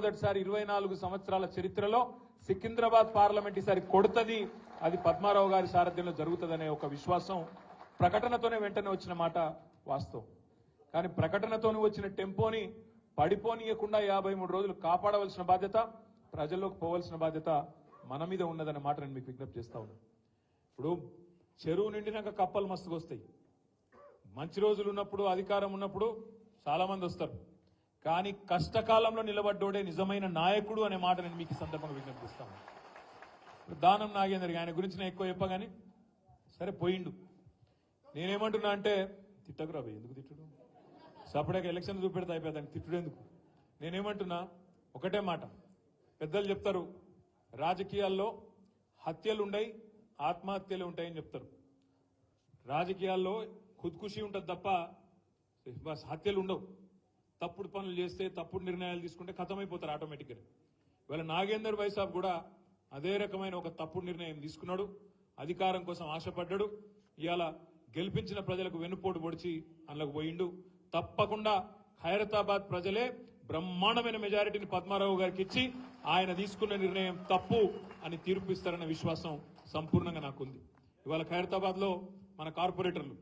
మొట్టమొదటిసారి ఇరవై నాలుగు సంవత్సరాల చరిత్రలో సికింద్రాబాద్ పార్లమెంట్ ఈసారి కొడుతుంది. అది పద్మారావు గారి సారథ్యంలో జరుగుతుందనే ఒక విశ్వాసం ప్రకటనతోనే వెంటనే వచ్చిన మాట వాస్తవం. కానీ ప్రకటనతోనే వచ్చిన టెంపోని పడిపోనీయకుండా యాభై మూడు రోజులు కాపాడవలసిన బాధ్యత ప్రజల్లోకి పోవలసిన బాధ్యత మన మీద ఉన్నదనే మాట నేను మీకు విజ్ఞప్తి చేస్తా ఉన్నాను ఇప్పుడు చెరువు నిండినాక కప్పలు మస్తుగా వస్తాయి మంచి రోజులు ఉన్నప్పుడు అధికారం ఉన్నప్పుడు చాలా మంది వస్తారు. కానీ కష్టకాలంలో నిలబడ్డోడే నిజమైన నాయకుడు అనే మాట నేను మీకు సందర్భంగా విజ్ఞప్తిస్తాను. దానం నాగేందర్ ఆయన గురించి నేను ఎక్కువ చెప్పగాని సరే పోయిండు. నేనేమంటున్నా అంటే తిట్టకురా భయ్, ఎందుకు తిట్టుడు? సపడేక ఎలక్షన్ చూపెడితే అయిపోతాను తిట్టుడెందుకు నేనేమంటున్నా ఒకటే మాట. పెద్దలు చెప్తారు రాజకీయాల్లో హత్యలు ఉండయి ఆత్మహత్యలు ఉంటాయని చెప్తారు. రాజకీయాల్లో ఖుద్కుషి ఉంటుంది తప్ప హత్యలు ఉండవు. తప్పుడు పనులు చేస్తే తప్పుడు నిర్ణయాలు తీసుకుంటే ఖతమైపోతారు ఆటోమేటిక్గా ఇవాళ నాగేందర్ వైసాబ్ కూడా అదే రకమైన ఒక తప్పుడు నిర్ణయం తీసుకున్నాడు. అధికారం కోసం ఆశపడ్డాడు. ఇవాళ గెలిపించిన ప్రజలకు వెన్నుపోటు పొడిచి అందులోకి పోయిండు. తప్పకుండా ఖైరతాబాద్ ప్రజలే బ్రహ్మాండమైన మెజారిటీని పద్మారావు గారికి ఇచ్చి ఆయన తీసుకున్న నిర్ణయం తప్పు అని తీర్పు ఇస్తారన్న విశ్వాసం సంపూర్ణంగా నాకుంది. ఇవాళ ఖైరతాబాద్లో మన కార్పొరేటర్లు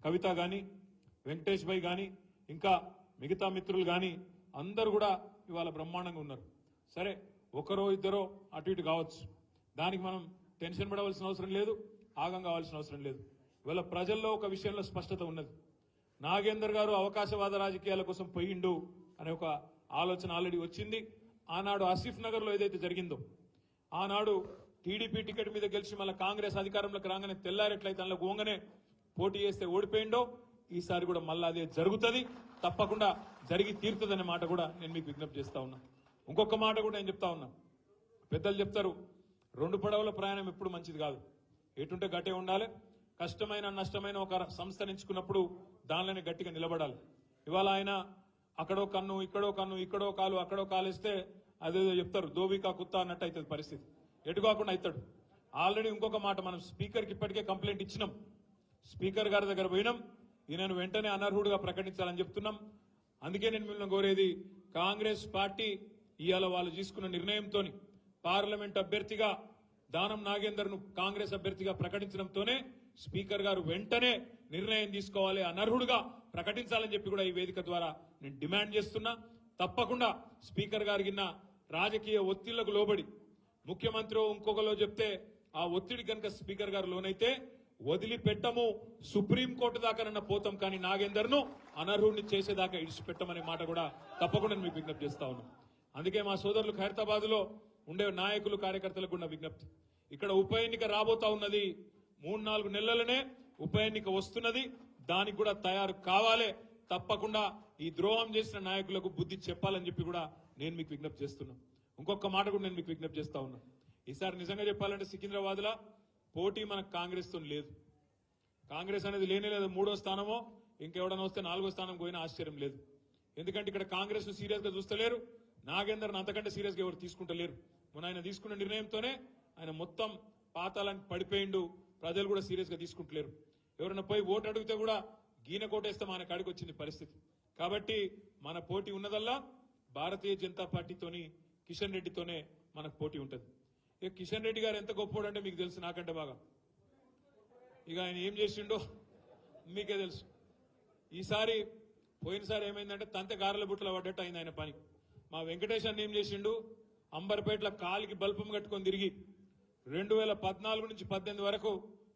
కవిత గాని వెంకటేష్ భాయ్ గాని ఇంకా మిగతా మిత్రులు కానీ అందరూ కూడా ఇవాళ బ్రహ్మాండంగా ఉన్నారు. సరే ఒకరో ఇద్దరో అటు ఇటు కావచ్చు. దానికి మనం టెన్షన్ పడవలసిన అవసరం లేదు ఆగం కావాల్సిన అవసరం లేదు. ఇవాళ ప్రజల్లో ఒక విషయంలో స్పష్టత ఉన్నది. నాగేందర్ గారు అవకాశవాద రాజకీయాల కోసం పోయిండు అనే ఒక ఆలోచన ఆల్రెడీ వచ్చింది. ఆనాడు ఆసిఫ్ నగర్లో ఏదైతే జరిగిందో ఆనాడు టీడీపీ టికెట్ మీద గెలిచి మళ్ళీ కాంగ్రెస్ అధికారంలోకి రాగానే తెల్లారెట్లయితే అందులో గోంగనే పోటీ చేస్తే ఓడిపోయిండో ఈసారి కూడా మళ్ళీ అదే జరుగుతుంది. తప్పకుండా జరిగి తీరుతుందనే మాట కూడా నేను మీకు విజ్ఞప్తి చేస్తా ఉన్నా. ఇంకొక మాట కూడా నేను చెప్తా ఉన్నా. పెద్దలు చెప్తారు రెండు పడవల ప్రయాణం ఎప్పుడు మంచిది కాదు. ఎటుంటే గట్టే ఉండాలి కష్టమైన నష్టమైన ఒక సంస్థ ఎంచుకున్నప్పుడు దానిలోనే గట్టిగా నిలబడాలి. ఇవాళ ఆయన అక్కడో కన్ను ఇక్కడో కన్ను ఇక్కడో కాలు అక్కడో కాలేస్తే అదేదో చెప్తారు దోవికా కుత్తా అన్నట్టు అవుతుంది పరిస్థితి. ఎటు కాకుండా అవుతాడు ఆల్రెడీ ఇంకొక మాట మనం స్పీకర్కి ఇప్పటికే కంప్లైంట్ ఇచ్చినాం. స్పీకర్ గారి దగ్గర పోయినాం. ఈయనను వెంటనే అనర్హుడుగా ప్రకటించాలని చెప్తున్నాం. అందుకే నేను మిమ్మల్ని కోరేది కాంగ్రెస్ పార్టీ ఇవాళ వాళ్ళు తీసుకున్న నిర్ణయంతో పార్లమెంట్ అభ్యర్థిగా దానం నాగేందర్ను కాంగ్రెస్ అభ్యర్థిగా ప్రకటించడంతోనే స్పీకర్ గారు వెంటనే నిర్ణయం తీసుకోవాలి అనర్హుడుగా ప్రకటించాలని చెప్పి కూడా ఈ వేదిక ద్వారా నేను డిమాండ్ చేస్తున్నా. తప్పకుండా స్పీకర్ గారికి రాజకీయ ఒత్తిళ్ళకు లోబడి ముఖ్యమంత్రి ఇంకొకలో చెప్తే ఆ ఒత్తిడి కనుక స్పీకర్ గారు లోనైతే వదిలిపెట్టము. సుప్రీంకోర్టు దాకానన్న పోతాం కానీ నాగేందర్ను అనర్హుడిని చేసేదాకా ఇడిచిపెట్టమనే మాట కూడా తప్పకుండా నేను మీకు విజ్ఞప్తి చేస్తా ఉన్నాను. అందుకే మా సోదరులు ఖైరతాబాద్లో ఉండే నాయకులు కార్యకర్తలకు ఉన్న విజ్ఞప్తి. ఇక్కడ ఉప ఎన్నిక రాబోతా ఉన్నది మూడు నాలుగు నెలలనే ఉప ఎన్నిక వస్తున్నది. దానికి కూడా తయారు కావాలి. తప్పకుండా ఈ ద్రోహం చేసిన నాయకులకు బుద్ధి చెప్పాలని చెప్పి కూడా నేను మీకు విజ్ఞప్తి చేస్తున్నా. ఇంకొక మాట కూడా నేను మీకు విజ్ఞప్తి చేస్తా ఉన్నా. ఈసారి నిజంగా చెప్పాలంటే సికింద్రాబాద్లో పోటీ మనకు కాంగ్రెస్తో లేదు. కాంగ్రెస్ అనేది లేనే లేదు. మూడో స్థానమో ఇంకెవడన్నా వస్తే నాలుగో స్థానం పోయినా ఆశ్చర్యం లేదు. ఎందుకంటే ఇక్కడ కాంగ్రెస్ సీరియస్గా చూస్తలేరు. నాగేందర్ అంతకంటే సీరియస్గా ఎవరు తీసుకుంటలేరు. మొన్న ఆయన తీసుకున్న నిర్ణయంతోనే ఆయన మొత్తం పాతాలని పడిపోయిండు. ప్రజలు కూడా సీరియస్గా తీసుకుంటలేరు. ఎవరైనా పోయి ఓటు అడిగితే కూడా గీన కోటేస్తే మన కాడికి వచ్చింది పరిస్థితి. కాబట్టి మన పోటీ ఉన్నదల్లా భారతీయ జనతా పార్టీతోని కిషన్ రెడ్డితోనే మనకు పోటీ ఉంటది. కిషన్ రెడ్డి గారు ఎంత గొప్పోడు అంటే మీకు తెలుసు నాకంటే బాగా. ఇక ఆయన ఏం చేసిండో మీకే తెలుసు. ఈసారి పోయినసారి ఏమైందంటే తంతె గారెల బుట్టలు పడ్డట్టు అయింది ఆయన పని. మా వెంకటేష్ అన్న ఏం చేసిండు? అంబర్పేటలో కాలికి బల్పం కట్టుకొని తిరిగి రెండు వేల పద్నాలుగు నుంచి పద్దెనిమిది వరకు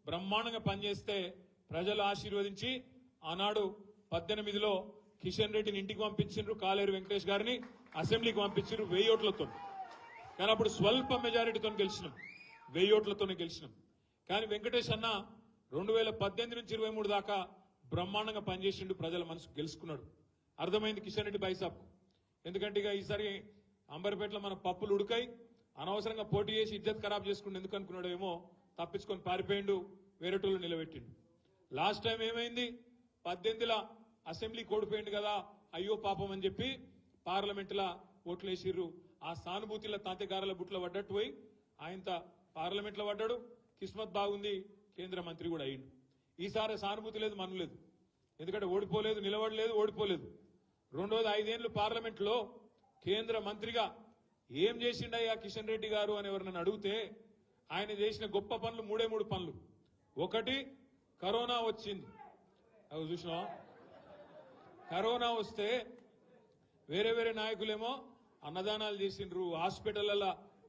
బ్రహ్మాండంగా పనిచేస్తే ప్రజలు ఆశీర్వదించి ఆనాడు పద్దెనిమిదిలో కిషన్ రెడ్డిని ఇంటికి పంపించిండ్రు కాలేరు వెంకటేష్ గారిని అసెంబ్లీకి పంపించారు వెయ్యి ఓట్లతో కానీ అప్పుడు స్వల్ప మెజారిటీతో గెలిచినాం. వెయ్యి ఓట్లతోనే గెలిచినాం. కానీ వెంకటేష్ అన్న రెండు వేల పద్దెనిమిది నుంచి ఇరవై మూడు దాకా బ్రహ్మాండంగా పనిచేసిండు ప్రజల మనసు గెలుచుకున్నాడు. అర్థమైంది కిషన్ రెడ్డి బైసాబ్ ఎందుకంటే ఇక ఈసారి అంబర్పేటలో మన పప్పులు ఉడకాయి అనవసరంగా పోటీ చేసి ఇజ్జత్ ఖరాబ్ చేసుకుంటూ ఎందుకు అనుకున్నాడు ఏమో తప్పించుకొని పారిపోయిండు వేరేటోళ్ళు నిలబెట్టిండు. లాస్ట్ టైం ఏమైంది? పద్దెనిమిదిలా అసెంబ్లీ కోడిపోయిండు కదా అయ్యో పాపం అని చెప్పి పార్లమెంట్ లా ఓట్లు వేసిర్రు ఆ సానుభూతిల తాతగారుల బుట్లో పడ్డట్టు పోయి ఆయన పార్లమెంట్లో పడ్డాడు. కిస్మత్ బాగుంది కేంద్ర మంత్రి కూడా అయ్యిండు. ఈసారి సానుభూతి లేదు మనం లేదు. ఎందుకంటే ఓడిపోలేదు నిలబడలేదు ఓడిపోలేదు. రెండోది ఐదేళ్ళు పార్లమెంట్లో కేంద్ర మంత్రిగా ఏం చేసిండయ్యా కిషన్ రెడ్డి గారు అని ఎవరినన్ను అడిగితే ఆయన చేసిన గొప్ప పనులు మూడే మూడు పనులు. ఒకటి కరోనా వచ్చింది. అవి కరోనా వస్తే వేరే వేరే నాయకులేమో అన్నదానాలు చేసిండ్రు హాస్పిటల్ల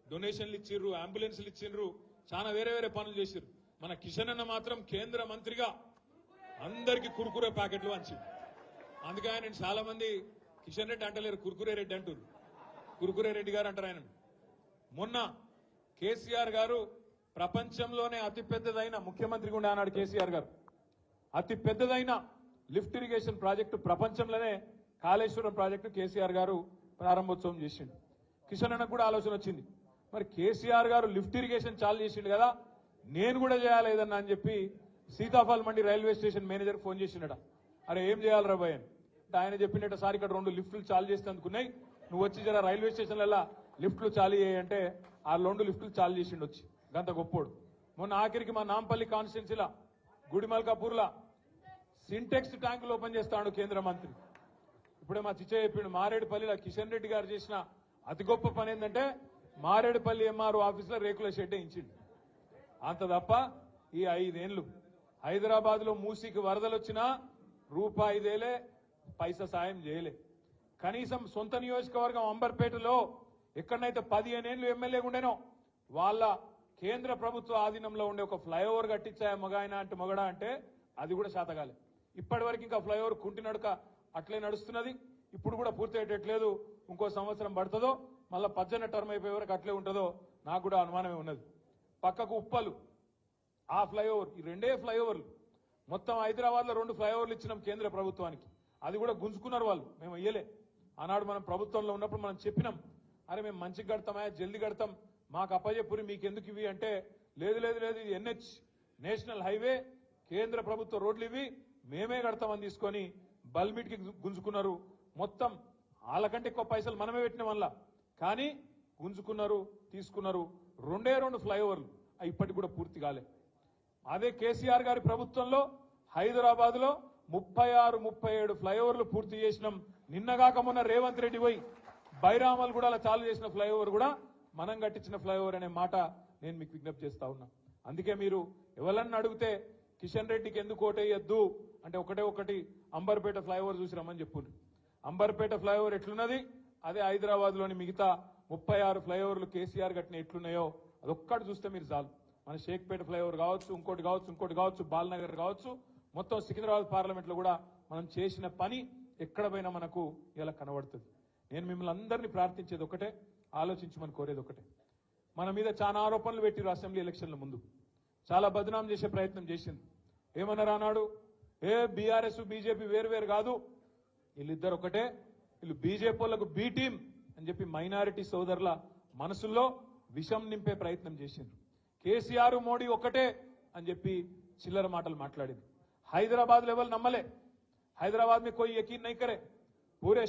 డొనేషన్లు ఇచ్చిండ్రు అంబులెన్స్లు ఇచ్చిండ్రు చాలా వేరే వేరే పనులు చేసిండ్రు మన కిషన్ అన్న మాత్రం కేంద్ర మంత్రిగా అందరికి కురుకురే ప్యాకెట్లు అంచి అందుకే ఆయన చాలా మంది కిషన్ రెడ్డి అంటలేరు కురుకురే రెడ్డి అంటారు కురుకురే రెడ్డి గారు అంటారు ఆయన మొన్న కేసీఆర్ గారు ప్రపంచంలోనే అతి పెద్దదైన ముఖ్యమంత్రి కూడా అన్నాడు కేసీఆర్ గారు. అతి పెద్దదైన లిఫ్ట్ ఇరిగేషన్ ప్రాజెక్టు ప్రపంచంలోనే కాళేశ్వరం ప్రాజెక్టు కేసీఆర్ గారు ప్రారంభోత్సవం చేసిండు. కిషన్ అన్నకు కూడా ఆలోచన వచ్చింది. మరి కేసీఆర్ గారు లిఫ్ట్ ఇరిగేషన్ చాలు చేసిండు కదా నేను కూడా చేయాలి ఏదన్నా అని చెప్పి Sitaphal Mandi railway station manager phone చేసిండట. అరే ఏం చేయాలి రాబాయ్ అంటే ఆయన చెప్పినట్టు సార్ ఇక్కడ రెండు లిఫ్ట్లు చాలు చేస్తే అందుకున్నాయి నువ్వు వచ్చి జర రైల్వే స్టేషన్లలో లిఫ్ట్లు చాలు చేయంటే ఆ రెండు లిఫ్ట్లు చాలు చేసిండు వచ్చి. గంత గొప్పోడు. మొన్న ఆఖరికి మా నాంపల్లి కాన్స్టిట్యున్సీలా గుడిమల్కాపూర్లా సింటెక్స్ ట్యాంకులు ఓపెన్ చేస్తాడు కేంద్ర మంత్రి. ఇప్పుడే మా చిచ్చయ్య చెప్పిండు మారేడుపల్లిలో కిషన్ రెడ్డి గారు చేసిన అతి గొప్ప పని ఏంటంటే మారేడుపల్లి ఎంఆర్ఓ ఆఫీసులో రేకుల షెడ్ ఇచ్చిండు అంత తప్ప ఈ ఐదేళ్ళు హైదరాబాద్లో మూసీకి వరదలు వచ్చినా రూపాయిదేలే పైసా సాయం చేయలే. కనీసం సొంత నియోజకవర్గం అంబర్పేటలో ఎక్కడనైతే పదిహేనేళ్ళు ఎమ్మెల్యే ఉండేనో వాళ్ళ కేంద్ర ప్రభుత్వ ఆధీనంలో ఉండే ఒక ఫ్లైఓవర్ కట్టించాయ మగాయన అంటే మగడా అంటే అది కూడా శాతగాలి. ఇప్పటి వరకు ఇంకా ఫ్లైఓవర్ కుంటి అట్లే నడుస్తున్నది. ఇప్పుడు కూడా పూర్తి అయ్యేటట్లేదు ఇంకో సంవత్సరం పడుతుందో మళ్ళీ పద్దెన టర్మ్ అయిపోయే వరకు అట్లే ఉంటుందో నాకు కూడా అనుమానమే ఉన్నది. పక్కకు ఉప్పలు ఆ ఫ్లైఓవర్ ఈ రెండే ఫ్లైఓవర్లు మొత్తం హైదరాబాద్లో రెండు ఫ్లైఓవర్లు ఇచ్చినాం కేంద్ర ప్రభుత్వానికి. అది కూడా గుంజుకున్నారు వాళ్ళు. మేము ఇయ్యలే. ఆనాడు మనం ప్రభుత్వంలో ఉన్నప్పుడు మనం చెప్పినాం. అరే మేము మంచిగా కడతామా జల్దీ కడతాం. మాకు అప్పజెప్పురి మీకు ఎందుకు ఇవి అంటే లేదు లేదు లేదు ఇది ఎన్హెచ్ నేషనల్ హైవే కేంద్ర ప్రభుత్వ రోడ్లు ఇవి మేమే కడతామని తీసుకొని బల్మిట్కి గుంజుకున్నారు. మొత్తం వాళ్ళకంటే ఎక్కువ పైసలు మనమే పెట్టిన వల్ల కానీ గుంజుకున్నారు తీసుకున్నారు. రెండే రెండు ఫ్లైఓవర్లు. ఇప్పటికి కూడా పూర్తి కాలే. అదే కేసీఆర్ గారి ప్రభుత్వంలో హైదరాబాద్లో ముప్పై ఆరు ముప్పై ఏడు ఫ్లైఓవర్లు పూర్తి చేసినాం. నిన్నగాక మొన్న రేవంత్ రెడ్డి పోయి బైరామల్ కూడా అలా చాలు చేసిన ఫ్లైఓవర్ కూడా మనం కట్టించిన ఫ్లైఓవర్ అనే మాట నేను మీకు విజ్ఞప్తి చేస్తా ఉన్నా. అందుకే మీరు ఎవరన్నా అడిగితే కిషన్ రెడ్డికి ఎందుకు ఓటేయద్దు అంటే ఒకటే ఒకటి అంబర్పేట ఫ్లైఓవర్ చూసి రమ్మని చెప్పుండ్రు. అంబర్పేట ఫ్లైఓవర్ ఎట్లున్నది? అదే హైదరాబాద్లోని మిగతా ముప్పై ఆరు ఫ్లైఓవర్లు కేసీఆర్ కట్టిన ఎట్లున్నాయో అదొక్కటి చూస్తే మీరు చాలు. మన షేక్పేట ఫ్లైఓవర్ కావచ్చు ఇంకోటి కావచ్చు ఇంకోటి కావచ్చు బాలనగర్ కావచ్చు మొత్తం సికింద్రాబాద్ పార్లమెంట్లో కూడా మనం చేసిన పని ఎక్కడ పోయినా మనకు ఇలా కనబడుతుంది. నేను మిమ్మల్ని అందరినీ ప్రార్థించేది ఒకటే ఆలోచించమని కోరేది ఒకటే. మన మీద చాలా ఆరోపణలు పెట్టిరు అసెంబ్లీ ఎలక్షన్ల ముందు. చాలా బదనాం చేసే ప్రయత్నం చేసింది ఏమన్నారు ఆనాడు? ఏ బీఆర్ఎస్ బీజేపీ వేరు వేరు కాదు. వీళ్ళిద్దరు ఒకటే. వీళ్ళు బీజేపీ బి బీ టీం అని చెప్పి మైనారిటీ సోదరుల మనసుల్లో విషం నింపే ప్రయత్నం చేసింది కేసీఆర్ మోడీ ఒకటే అని చెప్పి చిల్లర మాటలు మాట్లాడింది. హైదరాబాద్ లెవెల్ నమ్మలే. హైదరాబాద్ మీకు కొయ్యి ఎకీన్ నైకరే. పూరే